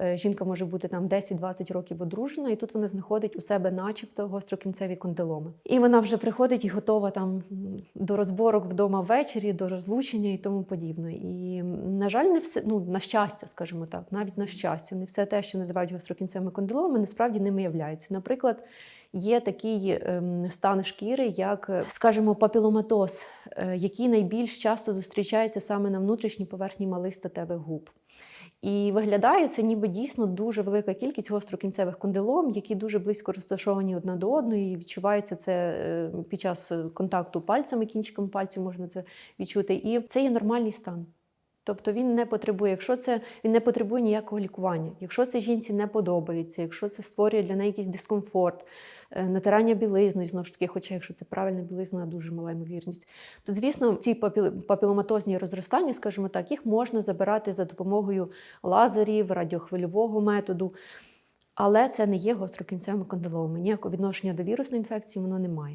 Е, Жінка може бути там 10-20 років одружена, і тут вона знаходить у себе, начебто, гострокінцеві кондиломи. І вона вже приходить і готова там до розборок вдома ввечері, до розлучення і тому подібне. І на жаль, не все, ну на щастя, скажімо так, навіть на щастя, не все те, що називають гострокінцевими кондиломами, насправді ними являється. Наприклад. Є такий ем, стан шкіри, як, е, скажімо, папіломатоз, е, який найбільш часто зустрічається саме на внутрішній поверхні малих статевих губ. І виглядає це ніби дійсно дуже велика кількість гострокінцевих кондилом, які дуже близько розташовані одна до одної. І відчувається це е, під час контакту пальцями, кінчиками пальців можна це відчути. І це є нормальний стан. Тобто він не потребує, якщо це він не потребує ніякого лікування, якщо це жінці не подобається, якщо це створює для неї якийсь дискомфорт, е, натирання білизною, знову ж таки, хоча якщо це правильна білизна, дуже мала ймовірність, то звісно, ці папіломатозні розростання, скажімо так, їх можна забирати за допомогою лазерів, радіохвильового методу. Але це не є гострокінцевими кондиломами. Ніякого відношення до вірусної інфекції воно не має.